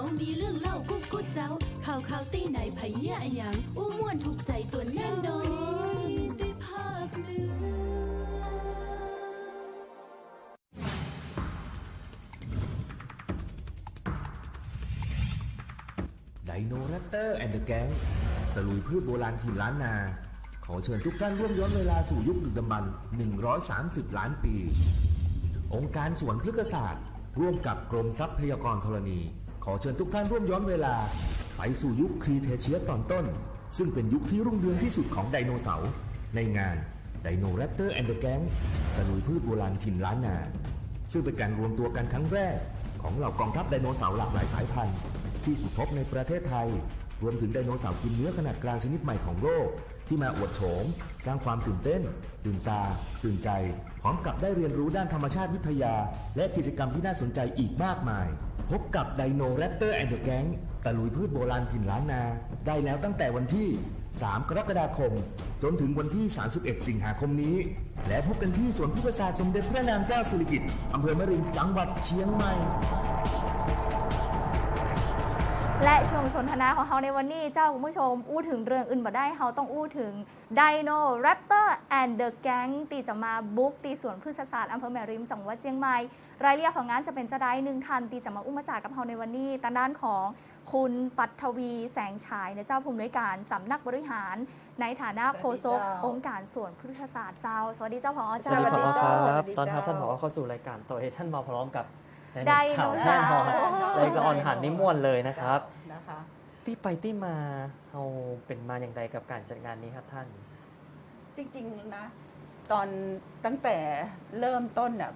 เขามีเรื่องเล่ากุ๊กกุ๊กเจ้า ข่าวข่าวตีไหนไผเนี่ยอะหยังอู้ม่วนถูกใจตัวแน่นอนได้ภาคเหนือไดโนแรปเตอร์แอนด์แก๊งตะลุยพืชโบราณถิ่นล้านนา ขอเชิญทุกท่านร่วมย้อนเวลาสู่ยุคดึกดำบรรพ์130 ล้านปี องค์การสวนพฤกษศาสตร์ ร่วมกับกรมทรัพยากรธรณี ขอเชิญทุกท่านร่วมย้อนเวลา ไปสู่ยุคครีเทเชียตอนต้น ซึ่งเป็นยุคที่รุ่งเรืองที่สุดของไดโนเสาร์ในงานไดโนแรปเตอร์แอนด์แกงตะลุยพืชโบราณถิ่นล้านนา ซึ่งเป็นการรวมตัวกันครั้งแรก ของเหล่ากองทัพไดโนเสาร์หลากหลายสายพันธุ์ ที่ขุดพบในประเทศไทย รวมถึงไดโนเสาร์กินเนื้อขนาดกลางชนิดใหม่ของโลก ที่มาอวดโฉม สร้างความตื่นเต้น ตื่นตา ตื่นใจ พร้อมกับได้เรียนรู้ด้านธรรมชาติวิทยา และกิจกรรมที่น่าสนใจอีกมากมาย พบกับไดโนแรปเตอร์แอนด์เดอะแก๊งตะลุยพืชโบราณถิ่นล้านนา ได้แล้วตั้งแต่วันที่ 3 กรกฎาคม จนถึงวันที่ 31 สิงหาคมนี้ และพบกันที่สวนพุทธศาสตร์สมเด็จพระนางเจ้าสิริกิติ์อำเภอมะรินจังหวัดเชียงใหม่ และช่วงสนทนาของเราในวันนี้เจ้าคุณผู้ชม อู้ถึงเรื่องอื่นมาได้เราต้องอู้ถึง Dino Raptor and the Gang ตีจะมาบุกตีสวนพฤกษศาสตร์อำเภอแม่ริมจังหวัดเชียงใหม่ รายละเอียดของงานจะเป็นจะได้หนึ่งทัน ตีจะมาอุ้มมาจากกับเราในวันนี้ทางด้านของคุณปัทวีแสงฉายในเจ้าผู้อำนวยการสำนักบริหาร ในฐานะโฆษกองค์การสวนพฤกษศาสตร์เจ้า สวัสดีเจ้าพอสเจ้าวัสดีผอคสรัวับสดีตอนรับเจ้าท่านผอเข้าสู่รายการตัวเองท่านมาพร้อมกับ ไดไดโนโนเสาร์เสาร์แน่นอนรายการหันนิมวนเลยนะครับ นะคะ ที่ไปที่มาเอาเป็นมาอย่างไรกับการจัดงานนี้ครับท่าน จริงๆนะตอนตั้งแต่เริ่มต้นน่ะ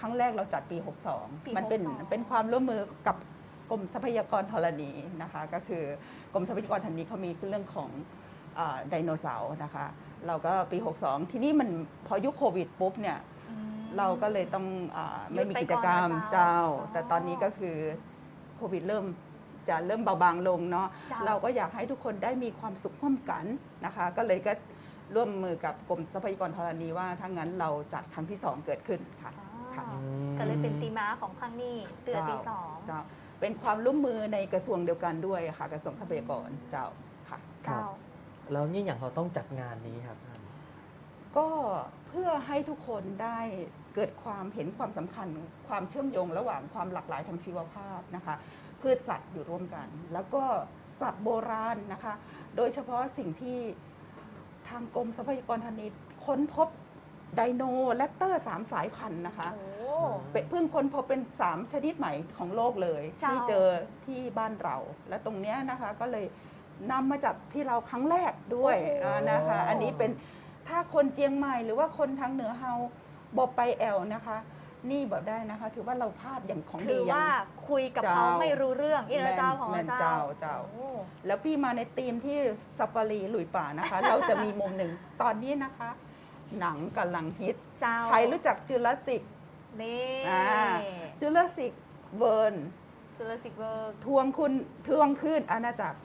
ครั้งแรกเราจัดปี ปี62 มันเป็น62 เป็นความร่วมมือกับกรมทรัพยากรธรณีนะคะ ก็คือกรมทรัพยากรธรณีเขามีเรื่องของอาไดโนเสาร์นะคะ เราก็ปี 62 ที่นี่มันพอยุคโควิดปุ๊บเนี่ยอืม เราก็เลยต้องอาไม่มีหยุดไปกิจกรรมก่อนนะเจ้า เจ้าอ๋อแต่ตอนนี้ก็คือโควิดเริ่มจะเริ่มเบาบางลงเนาะเจ้า เราก็อยากให้ทุกคนได้มีความสุขร่วมกันนะคะ ก็เลยก็ร่วมมือกับกรมทรัพยากรธรณีว่าถ้างั้นเราจัดครั้งที่2เกิดขึ้นค่ะ ค่ะ อ๋อก็เลยเป็นตีม้าของครั้งนี้เตือนตีสอง เจ้าเป็นความร่วมมือในกระทรวงเดียวกันด้วยค่ะ กระทรวงทรัพยากรเจ้าค่ะ ครัเจ้าบแล้วนี่อย่างเราต้องจัดงานนี้ครับท่าน ก็เพื่อให้ทุกคนได้เกิดความเห็นความสำคัญ ความเชื่อมโยงระหว่างความหลากหลายทางชีวภาพนะคะพืชสัตว์อยู่ร่วมกัน แล้วก็สัตว์โบราณนะคะ โดยเฉพาะสิ่งที่ทางกรมทรัพยากรธรณีค้นพบไดโนแรปเตอร์สามสายพันธุ์นะคะโอ้เป็นเพิ่งค้นพบเป็น 3 ชนิดใหม่ของโลกเลยเจ้าที่เจอที่บ้านเรา และตรงเนี้ยนะคะก็เลยนำมาจัดที่เราครั้งแรกด้วยอ่านะคะ อันนี้เป็น ถ้าคนเจียงใหม่หรือว่าคนทางเหนือเฮาบอกไปแอลนะคะ นี่บอกได้นะคะ ถือว่าเราพลาดอย่างของถืดีออย่าว่าง คุยกับเขาเจ้าไม่รู้เรื่องอีนะเจ้าของแม่นเจ้าเจ้าเจ้า โอ้ แล้วพี่มาในธีมที่ซัฟฟารีลุยป่านะคะ เราจะมีมุมหนึ่งตอนนี้นะคะ หนังกำลังฮิต เจ้าใครรู้จักจูราสสิกนี่อ่าจูราสสิกเวิร์น จูราสสิกเวิร์ทวงคุณทวงคืนอาณาจักร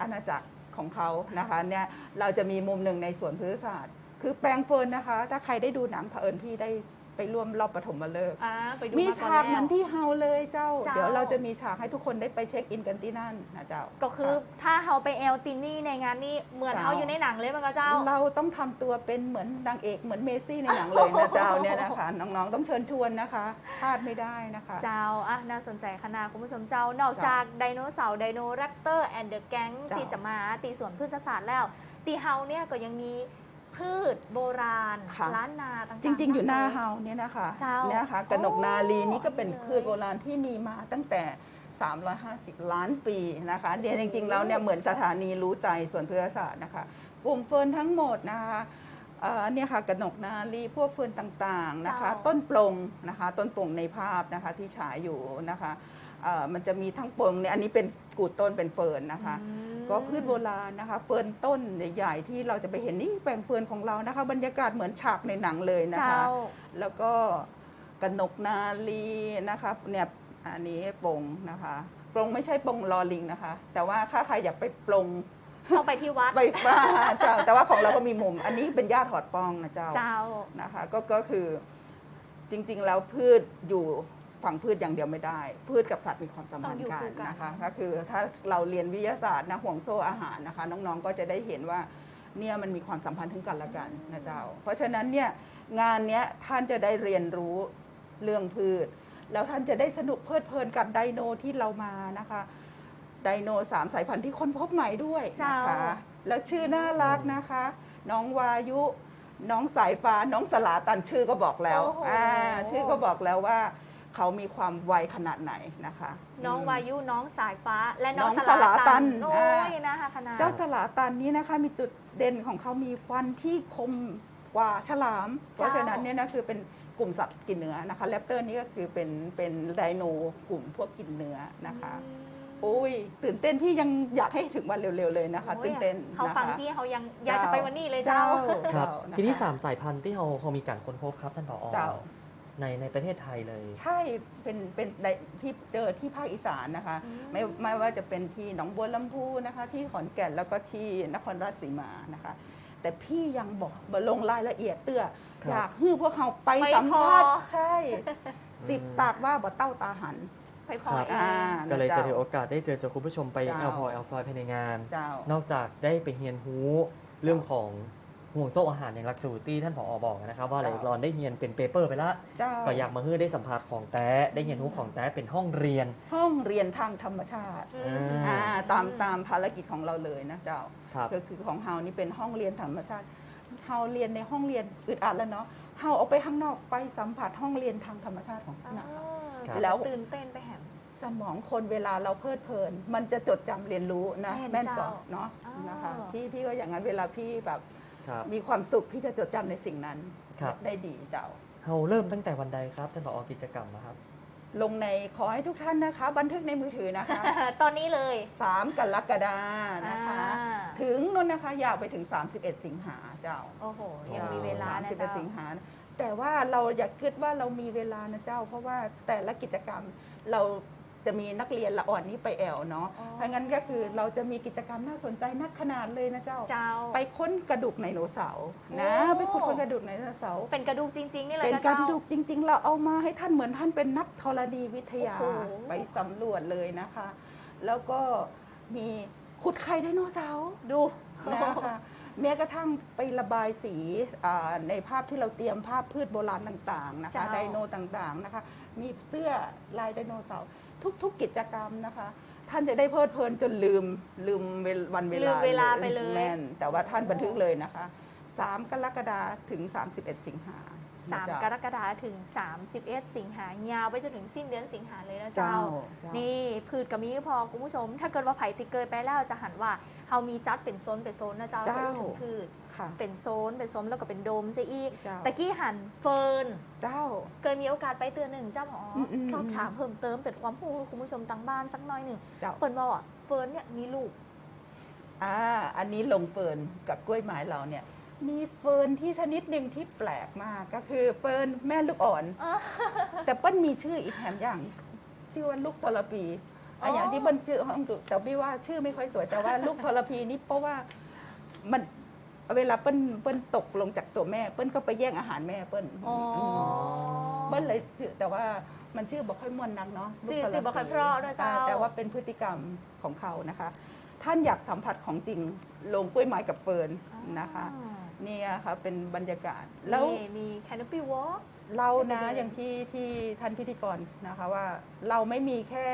อาณาจักรของเขานะคะเนี่ยเราจะมีมุมหนึ่งในสวนพฤกษศาสตร์ คือแปลงเฟิร์นนะคะ ถ้าใครได้ดูหนังเผอิญพี่ได้ไปร่วมรอบปฐมฤกษ์อ่าไปดูมีก่ฉากแล้วเหมือนที่เฮาเลยเจ้าเจ้า เดี๋ยวเราจะมีฉากให้ทุกคนได้ไปเช็คอินกันที่นั่นนะเจ้า ก็คือถ้าเขาไปแอลตินนี่ในงานนี้เหมือนเจ้าเขาอยู่ในหนังเลยมันก็เจ้า เราต้องทำตัวเป็นเหมือนนางเอกเหมือนเมซี่ในหนังเลยนะเจ้าเนี่ยนะคะน้องๆต้องเชิญชวนนะคะพลาดไม่ได้นะคะ เจ้าอะน่าสนใจขนาดคุณผู้ชมเจ้านอกจากไดโนเสาร์ไดโนแรปเตอร์แอนด์เดอะแก๊งเจ้าที่จะมาตีสวนพืชศาสตร์แล้วตีเฮาเนี่ยก็ยังมี พืชโบราณ ค่ะ ล้านนาต่างๆจริง ๆ อยู่หน้าลเฮาเนี่ยนะคะเจ้าเนี่ยค่ะกระหนกนาลีนี่ก็เป็นอ๋อพืชโบราณที่มีมาตั้งแต่ 350 ล้านปีนะคะเดี๋ยวจริง ๆ แล้วเนี่ยเหมือนสถานีรู้ใจส่วนพฤกษศาสตร์นะคะ กลุ่มเฟิร์นทั้งหมดนะคะเอ่อเนี่ยค่ะกระหนกนาลีพวกเฟิร์นต่างๆนะคะ เจ้า ต้นปลงนะคะต้นปลงในภาพนะคะที่ฉายอยู่นะคะเอ่อมันจะมีทั้งปลงเนี่ยอันนี้เป็นกูดต้นเป็นเฟิร์นนะคะ อืม ก็พืชโบราณนะคะ เฟิร์นต้นใหญ่ๆที่เราจะไปเห็นนี่แปลงเฟิร์นของเรานะคะ บรรยากาศเหมือนฉากในหนังเลยนะคะ เจ้า แล้วก็กนกนาลีนะคะเนี่ยอันนี้ปงนะคะปรงไม่ใช่ปงลอลิงนะคะ แต่ว่าถ้าใครอยากไปปรงต้องไปที่วัดไปบ้าเจ้าแต่ว่าของเราก็มีมุม อันนี้เป็นญาติถอดปองนะเจ้า เจ้า นะคะก็ก็คือจริงๆ แล้วพืชอยู่ ฟังพืชอย่างเดียวไม่ได้ พืชกับสัตว์มีความสัมพันธ์กันต้องอยู่คู่กันนะคะก็คือถ้าเราเรียนวิทยาศาสตร์นะห่วงโซ่อาหารนะคะ น้องๆก็จะได้เห็นว่าเนี่ยมันมีความสัมพันธ์ถึงกันและกันนะเจ้า เพราะฉะนั้นเนี่ยงานเนี้ยท่านจะได้เรียนรู้เรื่องพืช แล้วท่านจะได้สนุกเพลิดเพลินกับไดโนที่เรามานะคะไดโนสามสายพันธุ์ที่ค้นพบใหม่ด้วยนะคะเจ้าแล้วชื่อน่ารักนะคะ น้องวายุ น้องสายฟ้า น้องสลาตันชื่อก็บอกแล้วโอ้โหอ่าชื่อก็บอกแล้วว่า เขามีความไวขนาดไหนนะคะ น้องวายุน้องสายฟ้าและน้องน้องสลาสลาตัตันนโอ้ยอ่านะคะขนาด เจ้าสลาตันนี้นะคะมีจุดเด่นของเขามีฟันที่คมกว่าฉลาม เพราะฉะนั้นเนี่ยนะคือเป็นกลุ่มสัตว์กินเนื้อนะคะแรปเตอร์นี่ก็คือเป็นเป็นไดโนกลุ่มพวกกินเนื้อนะคะโอ้ยตื่นเต้นพี่ยังอยากให้ถึงวันเร็วๆเลยนะคะ โอ้ยตื่นเต้นเขานะคะฟังที่เขายังอยากจะไปวันนี้เลยเจ้า ครับ เจ้าทีนี้ะคะสามสายพันธุ์ที่เราเรามีการค้นพบครับท่านผอเจ้า ในในประเทศไทยเลย ใช่เป็นเป็นในที่เจอที่ภาคอีสานนะคะอืมไม่ไม่ว่าจะเป็นที่หนองบัวลำพูนะคะ ที่ขอนแก่นแล้วก็ที่นครราชสีมานะคะ แต่พี่ยังบอกบลงรายละเอียดเตื้อครับ อยากให้พวกเขาไปไปสัมภาษณ์พอ ใช่สิบตากว่าบ่เต้าตาหัน ไปพอครับเองอ่าก็เลยจะเจ้าถือโอกาสได้เจอเจอคุณผู้ชมไปเจ้า แอลพอแอลกอยภายในงาน เจ้านอกจากได้ไปเฮียนฮูเรื่องของ ห่วงโซ่อาหารอย่างหลักสูตรที่ท่านผอบอกนะครับ ว่าหลายเจ้ารอนได้เฮียนเป็นเปเปอร์ไปแล้วเจ้าก็อยากมาเฮือได้สัมผัสของแต้ได้เฮียนฮูของแต้เป็นห้องเรียน ห้องเรียนทางธรรมชาติอืมอ่าตามตามภารกิจของเราเลยนะเจ้าครับก็คือของเฮานี่เป็นห้องเรียนธรรมชาติเฮาเรียนในห้องเรียนอึดอัดแล้วเนาะเฮาออกไปข้างนอกไปสัมผัสห้องเรียนทางธรรมชาติของอ๋อนะครับแล้วตื่นเต้นไปแหมสมองคนเวลาเราเพลิดเพลิน มันจะจดจำเรียนรู้นะแม่นแม่นเจ้าก่อนเนาะอ๋อนะคะพี่พี่ก็อย่างนั้นเวลาพี่แบบ ครับ มีความสุขพี่จะจดจำในสิ่งนั้นครับ ได้ดีเจ้า เราเริ่มตั้งแต่วันใดครับท่านผอกิจกรรมนะครับ ลงในขอให้ทุกท่านนะคะ บันทึกในมือถือนะคะ ตอนนี้เลย3กรกฎานะคะ อ่าถึงนู่นนะคะยาวไปถึง 31 สิงหาเจ้าโอ้โห ยังมีเวลานะ31เจ้าสิงหาแต่ว่าเราอย่าคิดว่าเรามีเวลานะเจ้า เพราะว่าแต่ละกิจกรรมเรา จะมีนักเรียนละอ่อนนี้ไปแอวเนาะอ๋อเพราะงั้นก็คือเราจะมีกิจกรรมน่าสนใจนักขนาดเลยนะเจ้า เจ้า ไปค้นกระดูกไดโนเสาร์นะโอ้ ไปขุดค้นกระดูกไดโนเสาร์เป็นกระดูกจริงๆนี่เลยเป็นนะกระเจ้า ดูกจริง ๆ เราเอามาให้ท่านเหมือนท่านเป็นนักธรณีวิทยาโอ้โห ไปสำรวจเลยนะคะ แล้วก็มีขุดไข่ไดโนเสาร์ ดู นะคะแม้กระทั่งไประบายสีอ่าในภาพที่เราเตรียมภาพพืชโบราณต่างๆนะคะเจ้า ไดโนต่างๆนะคะ มีเสื้อลายไดโนเสาร์ ทุกๆกิจกรรมนะคะ ท่านจะได้เพลิดเพลินจนลืมลืมเวลวันเวลืลามเวลาไปเลย แม่นแต่ว่าท่านบันทึกเลยนะคะ 3 กรกฎาคมถึง 31 สิงหาสาม นะกจ๊ะรกฎาคมถึง 31 สิงหายาวไปจนถึงสิ้นเดือนสิงหาเลยนะเจ้าเจ้าเจ้านี่พืชกับมีพอคุณผู้ชม ถ้าเกิดว่าไผ่ติเกยไปแล้วจะหันว่าเฮามีจัดเป็นโซนเป็นโซนนะเจ้าเจ้าพูดถึงพืชค่ะเป็นโซนเป็นโซนแล้วก็เป็นโดมจะอีกเจ้าตะกี้หันเฟิร์นเจ้าเคยมีโอกาสไปเตือนหนึ่งเจ้าหมออมอืมสอบถามเพิ่มเติมเป็นความรู้คุณผู้ชมทางบ้านสักหน้อยหนึ่งเจ้าเปิดบอกว่าเฟิร์นเนี่ยมีลูกอ่าอันนี้ลงเฟิร์นกับกล้วยไม้เราเนี่ย มีเฟิร์นที่ชนิดหนึ่งที่แปลกมากก็คือเฟิร์นแม่ลูกอ่อนอ๋อแต่เปิ้ลมีชื่ออีกแถมอย่าง ชื่อว่าลูกทรปีอะอย่างที่เปิ้ลชื่อห้องดุแต่พี่ว่าชื่อไม่ค่อยสวยแต่ว่าลูกทรพีนี่เพราะว่ามันเวลาเปิ้ลเปิ้ลตกลงจากตัวแม่ เปิ้ลก็ไปแย่งอาหารแม่เปิ้ลอ๋อเปิ้ลเลยชื่อแต่ว่ามันชื่อบอกค่อยม่วนนักเนาะชื่อลูกทชื่อบ่ค่อยเพราะด้วยเจ้าอ่แต่ว่าเป็นพฤติกรรมของเขานะคะ ท่านอยากสัมผัสของจริงลงกล้วยไม้กับเฟิร์นนะคะอ่าเนี่ยค่ะ เป็นบรรยากาศ แล้วนี่มี canopy walk เรานะไม่ได้เลยอย่างที่ที่ท่านพิธีกรนะคะว่าเราไม่มีแค่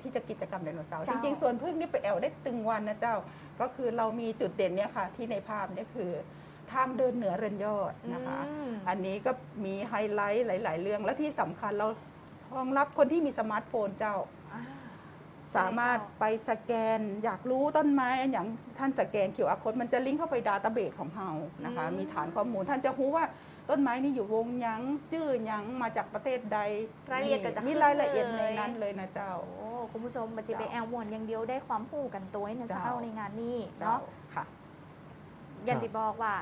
ที่จะกิจกรรมไดโนเสาร์จเจ้า ริงๆสวนพึ่งนี่ไปแอวได้ตึงวันนะเจ้า ก็คือเรามีจุดเด่นเนี่ยค่ะ ที่ในภาพเนี่ยคือทางเดินเหนือเรือนยอดนะคะ อืม อันนี้ก็มีไฮไลท์หลาย ๆ เรื่องและที่สำคัญเรารองรับคนที่มีสมาร์ทโฟนเจ้าอ่า สามารถไปสแกน อยากรู้ต้นไม้อันอย่างท่านสแกน QR code มันจะลิงก์เข้าไปดาต้าเบสของเรานะคะอืมมีฐานข้อมูลท่านจะรู้ว่าต้นไม้นี่อยู่วงหยังจื้อหยังมาจากประเทศใดรายละเอียดก็จะมีขึ้นรายละเอียดเลในยนั้นเลยนะเจ้าโอ้คุณผู้ชมมันจะไปเจ้าแอลมวนอย่างเดียวได้ความหูกันตัวนะเจ้าเจ้าในงานนี้เจ้าเนาะค่ะ อยันติบอกว่า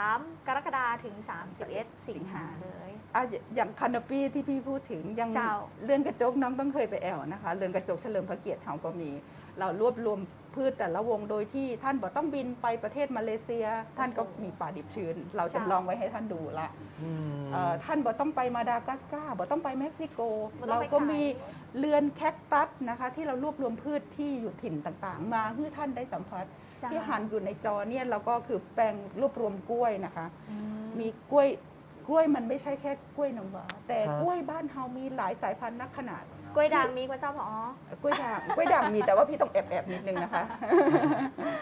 3 กรกฎาคมถึง 31 สิงหาเลยอะอย่างคานปี้ที่พี่พูดถึงยังเจ้า เรือนกระจกน้องต้องเคยไปแอวนะคะ เรือนกระจกเฉลิมพระเกียรติเราก็มี เรารวบรวมพืชแต่ละวงโดยที่ท่านบอกต้องบินไปประเทศมาเลเซีย ท่านก็มีป่าดิบชื้น เราจำลองไว้ให้ท่านดูละอืมเอ่อท่านบอกต้องไปมาดากัสการ์บอกต้องไปเม็กซิโก บ่ต้อเรางไปก็ไกลมีเรือนแคคตัสนะคะ ที่เรารวบรวมพืชที่อยู่ถิ่นต่างๆ มาให้ท่านได้สัมผัสจ้า ที่หันอยู่ในจอเนี่ยเราก็คือแปลงรวบรวมกล้วยนะคะอืมมีกล้วยกล้วยมันไม่ใช่แค่กล้วยน้ำว้าแต่ครับ กล้วยบ้านเฮามีหลายสายพันธุ์นักขนาด กล้วยด่างมีกว่าเจ้าพอ กล้วยด่าง กล้วยด่างมีแต่ว่าพี่ต้องแอบแอบๆนิดนึงนะคะ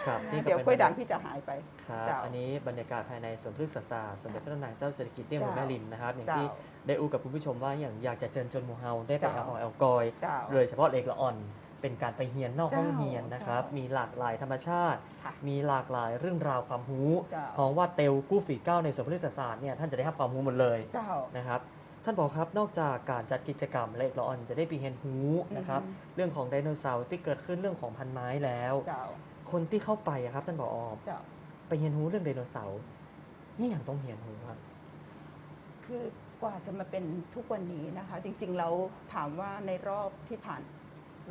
ครับนี่เดี๋ยวป็นกล้วยด่างพี่จะหายไป ครับเจ้าอันนี้บรรยากาศภายในสวนพฤกษศาสตร์สมเด็จพระนางเจ้าเศรษฐกิจเตี้ยหมู่เจ้าแม่ริมนะครับอย่างเจ้าที่ได้อู้กับคุณผู้ชมว่าอย่างอยากจะเชิญชวนหมู่เฮาได้ไปเจ้า เอาแอลกอย เจ้า โดยเฉพาะเอกละอ่อน เป็นการไปเฮียนนอกห้องเจ้าเฮียนนะครับเจ้ามีมีหลากหลายธรรมชาติ ค่ะมีหลากหลายเรื่องราวความรู้เจ้า ของว่าเตลกู้ฝีก้าวในสวนพฤกษศาสตร์เนี่ยท่านจะได้รับความรู้หมดเลย เจ้า นะครับ ท่านบอกครับ นอกจากการจัดกิจกรรมและเอกละอ่อนจะได้ไปเฮียนหูนะครับ อือฮึ เรื่องของไดโนเสาร์ที่เกิดขึ้นเรื่องของพันไม้แล้ว เจ้า คนที่เข้าไปอะครับ ท่านผอเจ้า ไปเฮียนหูเรื่องไดโนเสาร์นี่อย่างต้องเฮียนหูครับ คือกว่าจะมาเป็นทุกวันนี้นะคะ จริงๆแล้วถามว่าในรอบที่ผ่าน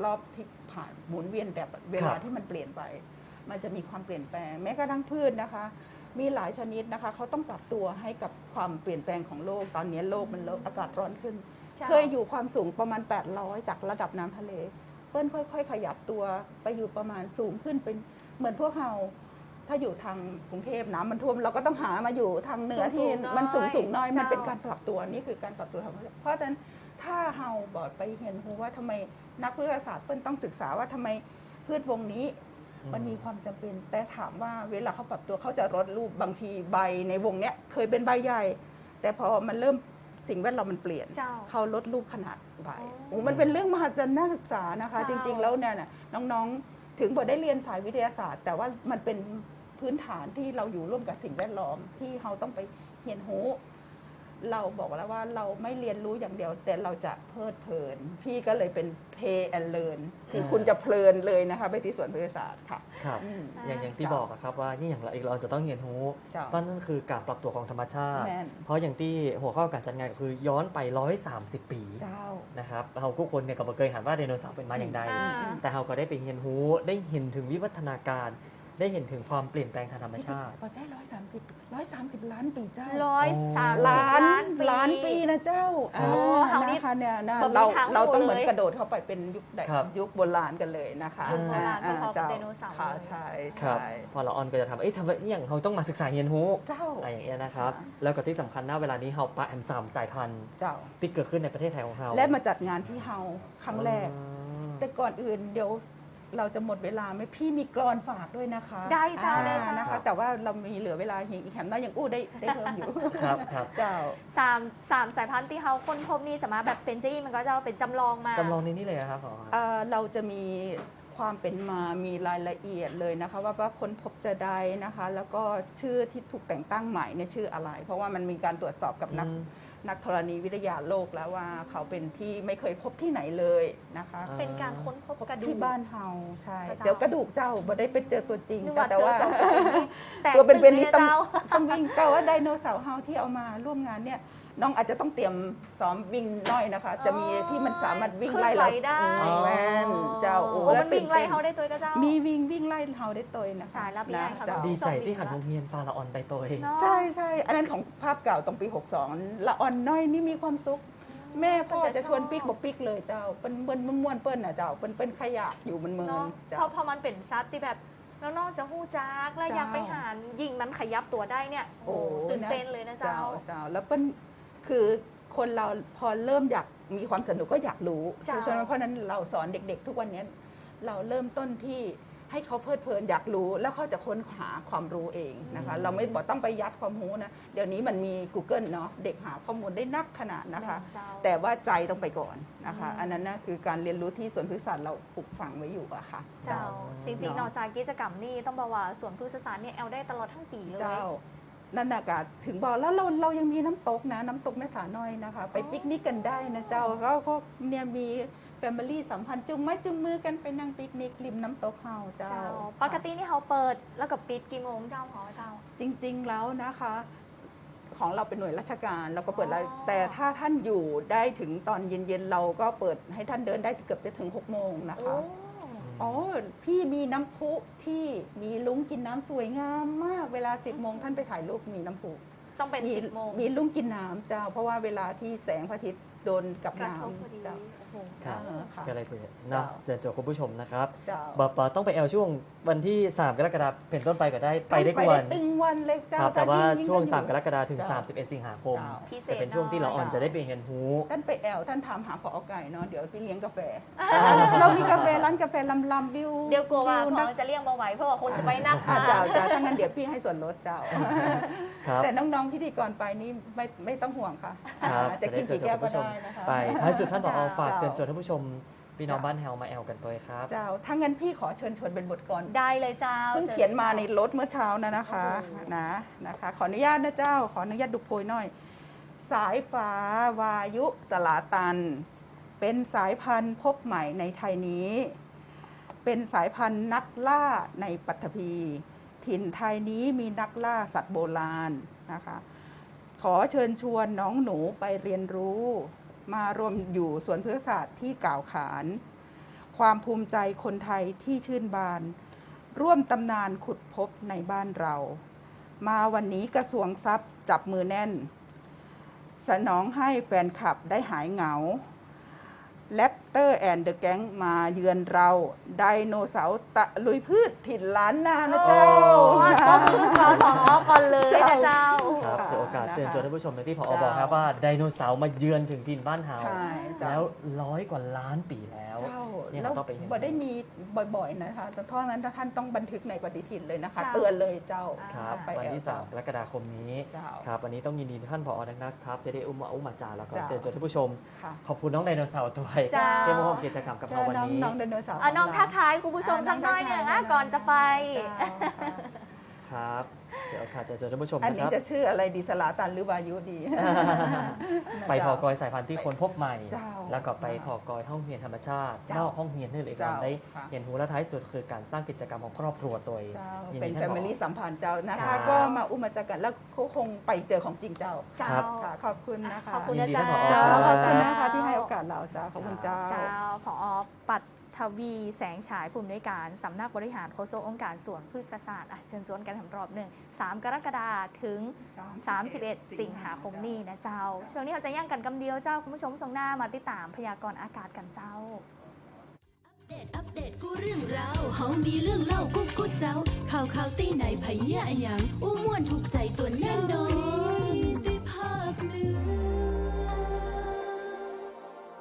รอบที่ผ่านหมุนเวียนแบบเวลาที่มันเปลี่ยนไป มันจะมีความเปลี่ยนแปลง แม้กระทั่งพืชนะคะ มีหลายชนิดนะคะเขาต้องปรับตัวให้กับความเปลี่ยนแปลงของโลก ตอนนี้โลกมันเริ่มอากาศร้อนขึ้นจ้าเคยอยู่ความสูงประมาณ 800 จากระดับน้ำทะเล เปิ้ลค่อย ๆ ขยับตัวไปอยู่ประมาณสูงขึ้นเป็นเหมือนพวกเราถ้าอยู่ทางกรุงเทพน้ำมันท่วมเราก็ต้องหามาอยู่ทางเหนือสูที่งๆหน่อยมันสูงสูงๆหน้อยมันเจ้าเป็นการปรับตัวนี่คือการปรับตัวของเพราะฉะนั้น ถ้าเฮาบอดไปเห็นรู้ว่าทำไมนักวิทยาศาสตร์เปิ้ลต้องศึกษาว่าทำไมพืชวงนี้อืมมันมีความจำเป็น แต่ถามว่าเวลาเขาปรับตัวเขาจะลดรูปบางทีใบในวงเนี้ยเคยเป็นใบใหญ่ แต่พอมันเริ่มสิ่งแวดล้อมมันเปลี่ยน เจ้าเขาลดรูปขนาดใบอ๋อโอ้มันเป็นเรื่องมหัศจรรย์น่าศึกษานะคะ จเจ้า ริง ๆ แล้วเนี่ยน่ะน้องๆ ถึงบอได้เรียนสายวิทยาศาสตร์ แต่ว่ามันเป็นพื้นฐานที่เราอยู่ร่วมกับสิ่งแวดล้อมที่เราต้องไปเรียนรู้ เราบอกแล้วว่าเราไม่เรียนรู้อย่างเดียว แต่เราจะเพลิดเพลิน พี่ก็เลยเป็น pay and learn คือคุณจะเพลินเลยนะคะ ไปที่สวนพฤกษศาสตร์ค่ะ ครับอืม อย่างอย่างที่เจ้าบอกอะครับว่านี่อย่างเราเอกเราจะต้องเฮียนหูเจ้าเพราะนั่นคือการปรับตัวของธรรมชาติ แม่น เพราะอย่างที่หัวข้อการจัดงานก็คือย้อนไป 130 ปีเจ้า นะครับเราทุกคนเนี่ยก็บ่เคยเห็นว่าไดโนเสาร์เป็นมาอย่างใด อ่า แต่เราก็ได้ไปเรียนรู้ได้เห็นถึงวิวัฒนาการ ได้เห็นถึงความเปลี่ยนแปลงทางธรรมชาติ พอใช่ร้อยสามสิบร้อยสามสิบล้านปีเจ้าร้อยสามสิบล้านล้านปี ล้านปีนะเจ้าครับอ่เฮานี่นะคะเนี่ยนะบ่มีเราทางเราต้องรู้เหมือนเลยกระโดดเข้าไปเป็นยุคใดครับ ยุคโบราณกันเลยนะคะยุคโบราณอ่พอๆกับเจ้าไดโนเสาร์ค่ะเลย ใช่ครับ ใช่ พอเราออนก็จะทำเอ้ยทำไมอย่างเราต้องมาศึกษาเรียนรู้เจ้า อะไรอย่างเงี้ยนะครับค่ะแล้วก็ที่สำคัญนะเวลานี้เราปะแอมสามสายพันธุ์เจ้า ที่เกิดขึ้นในประเทศไทยของเราและมาจัดงานที่เฮาครั้งแรกอ๋อแต่ก่อนอื่นเดี๋ยว เราจะหมดเวลาไหมพี่มีกรอนฝากด้วยนะคะได้จ้าอ่ได้จ้านนะคะ แต่ว่าเรามีเหลือเวลาอีกแถมน้อยยังอู้ได้ได้เพิ่มอยู่ครับครับ เจ้า สามสามสายพันธุ์ที่เขาค้นพบนี่จะมาแบบเป็นจี้มันก็จะเป็นจำลองมา จำลองในนี้เลยอะครับผอเอ่อเราจะมีความเป็นมามีรายละเอียดเลยนะคะ ว่าว่าคนพบจะใดนะคะ แล้วก็ชื่อที่ถูกแต่งตั้งใหม่เนี่ยชื่ออะไร เพราะว่ามันมีการตรวจสอบกับนักอืม นักธรณีวิทยาโลกแล้วว่าเขาเป็นที่ไม่เคยพบที่ไหนเลยนะคะอ่า เป็นการค้นพบกระดูก ที่บ้านเฮาใช่พระเจ้า เดี๋ยวกระดูกเจ้าบ่ได้ไปเจอตัวจริงนึกค่ะว่าแต่เจอว่า ตัวเป็นๆตัวเป็นๆนี้ลยะต้องเจ้า ต้องวิ่งแต่ว่าไดโนเสาร์เฮาที่เอามาร่วมงานเนี่ย น้องอาจจะต้องเตรียมซ้อมวิ่งน้อยนะคะ จะมีที่มันสามารถวิ่งไล่เคลื่อนไหวได้อืมแม่นเจ้าโอ้โอ้แล้วมันวิ่งไล่เขาได้ตัวก็เจ้า มีวิ่งวิ่งไล่เฮาได้ตัวนะคะสายรับนะยายค่ะ เจ้า ดีใจที่หันวงเวียนปลาละออนไปตัวเอง เนาะ ใช่ใช่อันนั้นของภาพเก่าตรงปี 62 ละอ่อนน้อยนี่มีความสุข แม่พ่อจะชวนปิ๊กบอกปิ๊กเลยเจ้าเปิ้นเปิ้นม่วนๆเปิ้นน่ะเจ้าเปิ้นเปิ้นขยะอยู่มันเมืองเนาะเจ้า พอพอมันเป็นซัดที่แบบแล้วนอกจะหู้จักแล้วเจ้าอยากไปหารยิงมันขยับตัวได้เนี่ย โอ้ตื่นเต้นเลยนะเจ้า เจ้าแล้วเปิ้น คือคนเราพอเริ่มอยากมีความสนุกก็อยากรู้เจ้าใช่ไหมเพราะฉะนั้นเราสอนเด็ก ๆ ทุกวันนี้เราเริ่มต้นที่ให้เขาเพลิดเพลินอยากรู้แล้วเขาจะค้นหาความรู้เองนะคะ เราไม่บอกต้องไปยัดความรู้นะ เดี๋ยวนี้มันมี Google เนาะเด็กหาข้อมูลได้นักขนาดนะคะเจ้าแต่ว่าใจต้องไปก่อนนะคะอืมอันนั้นนะคือการเรียนรู้ที่สวนพฤกษศาสตร์เราปลูกฝังไว้อยู่อะค่ะ เจ้าจริงๆเนาะนอกจากกิจกรรมนี่ต้องบอกว่าสวนพฤกษศาสตร์เนี่ยแอลได้ตลอดทั้งปีเลยเจ้า นั่นอากาศถึงบอกแล้วเราเรายังมีน้ำตกนะ น้ำตกแม่สาน้อยนะคะ ไปอ๋อปิกนิกกันได้นะเจ้าก็ก็เนี่ยมีแฟมิลี่สัมพันธ์จุงไม้จุงมือกันไปนั่งปิกนิกริมน้ำตกเฮาเจ้าเจ้าปกตินี่เขาเปิดแล้วก็ปิดกี่โมงเจ้าพอเจ้า จริง ๆแล้วนะคะ ของเราเป็นหน่วยราชการเราก็เปิดแล้วอ๋อแต่ถ้าท่านอยู่ได้ถึงตอนเย็นๆเราก็เปิดให้ท่านเดินได้เกือบจะถึง6โมงนะโอ้คะ อ๋อ พี่มีน้ำพุที่มีลุงกินน้ำสวยงามมาก เวลา10โมงท่านไปถ่ายรูปมีน้ำพุ ต้องเป็นมีสิบโมง มีลุงกินน้ำเจ้า เพราะว่าเวลาที่แสงพระอาทิตย์โดนกับกระทบพอดีน้ำเจ้าโอ้โห ครับเออค่ะ ก็เลยจะนะเชิญชวนคุณผู้ชมนะครับเจ้าบปต้องไปแอลช่วงวันที่ 3 กรกฎาคมเป็นต้นไปก็ได้ไปได้ทุกวันตึงวันเลยเจ้าครับแต่ว่ายิ่ช่วงยิ่3กรกฎาคมถึง เจ้า 31 สิงหาคม เจ้า พิเศษจะเป็นช่วงที่เราอ่อนเจ้าจะได้ไปเห็นหู ท่านไปแอลท่านถามหาพอไก่เนาะเดี๋ยวไปเลี้ยงกาแฟ เรามีกาแฟร้านกาแฟลำลำวิวเดี๋ยวกลัวว่าวิพนัอกจะเลี่ยงมาไหวเพราะว่าคนจะไปนักอะค่ะเจ้าเจ้าถ้างั้นเดี๋ยวพี่ให้ส่วนลดเจ้า ครับ แต่น้องๆพิธีกรไปนี่ไม่ไม่ต้องห่วงค่ะครับจะกินจะกี่ได้แก้วเจอคุณก็ผู้ชมได้นะคะไปท้ายสุดท่านผอฝากเชิเจ้าญชวนท่านผู้ชมพี่น้องบ้านแฮวมาแอลกันตัวครับ เจ้าถ้างั้นพี่ขอเชิญชวนเป็นบทกลได้เลยเจ้าเพิ่งเขียนมาในรถเมื่อเช้านะนะคะโอ้โหนะนะคะ ขออนุญาตนะเจ้า ขออนุญาตดูโพยหน่อย สายฟ้าวายุสลาตัน เป็นสายพันธุ์พบใหม่ในไทยนี้ เป็นสายพันธุ์นักล่าในปัตภี ถิ่นไทยนี้มีนักล่าสัตว์โบราณนะคะ ขอเชิญชวนน้องหนูไปเรียนรู้ มารวมอยู่สวนพฤกษศาสตร์ที่กล่าวขาน ความภูมิใจคนไทยที่ชื่นบาน ร่วมตำนานขุดพบในบ้านเรา มาวันนี้กระทรวงทรัพย์จับมือแน่น สนองให้แฟนคลับได้หายเหงา เตอร์แอนเดอะแก๊งมาเยือนเราไดโนเสาร์ตะลุยพืชถิ่นล้านนานะเจ้าว่าต้องขึ้นคอของอก่อนเลยนะเจ้า ครับค่ะถือโอกาสนะคะเชิญชวนท่านผู้ชมในที่ผอเจ้าบอกครับว่าไดโนเสาร์มาเยือนถึงถิ่นบ้านเฮาใช่เจ้า แล้วร้อยกว่าล้านปีแล้วเจ้าเนี่ยแล้วเราต้องไปเห็น บ่ได้มีบ่อยๆนะคะ แต่เท่านั้นท่านต้องบันทึกในปฏิทินเลยนะคะ เจ้า เตือนเลยเจ้าครับไปวันที่ แอล3กรกฎาคมนี้ เจ้าครับ วันนี้ต้องยินดีท่านผอนะครับจะได้อุ้มมาอุ้มมาจาแล้วก็เจ้าเชิญชวนท่านผู้ชม ค่ะ ขอบคุณน้องไดโนเสาร์ด้วยเจ้าที่มาร่วมกิจกรรมกับเราวันน้องนี้น้องไดโนเสาร์อะน้องขทักเราทายคุณผู้ชมสักหน้อยหนึ่งอะก่อนจะไปเจ้าค่ะ ครับ เดี๋ยวโอกาสจะเจอท่านผู้ชมอันนะนี้ครับ จะชื่ออะไรดีสลาตันหรือวายุดี ไปพอกอยสายพันธุ์ที่คนพบใหม่ เจ้าแล้วก็ไปพอกอยห้องเรียนธรรมชาติเจ้านอกห้องเรียนนี่เลยครับเจ้าได้ค่ะ เรียนรู้และท้ายสุดคือการสร้างกิจกรรมของครอบครัวตัวเองเจ้ายินเป็นดีแฟท่านผมิอลี่สัมพันธ์เจ้านะครัคะบก็มาอุ้มมาจากกันแล้วเขาคงไปเจอของจริงเจ้าเจ้าครับค่ะขอบคุณนะคะขอบคุณยินะนดีเจ้าท่านผอเจ้าขอบคุณรันะคะที่ให้โอกาสเราเจ้าขอบคุณเจ้า เจ้าผอปั ทวีแสงฉายผู้อำนวยการสำนักบริหารโฆษกองค์การสวนพืชศาสตร์อะเชิญชวนกันทำรอบหนึ่ง3 กรกฎาคมถึง 31 สิงหาคมนี้นะเจ้า ช่วงนี้เราจะย่างกันกำเดียวเจ้า คุณผู้ชมช่วงหน้ามาติดตามพยากรณ์อากาศกันเจ้าเดตอัปเดตกูเรื่องราวเฮามีเรื่องเล่ากูกูเจ้าข่าวข่าวตีไหนไผเหี้ยอะหยังอู้ม่วนถูกใจตัวแน่นอน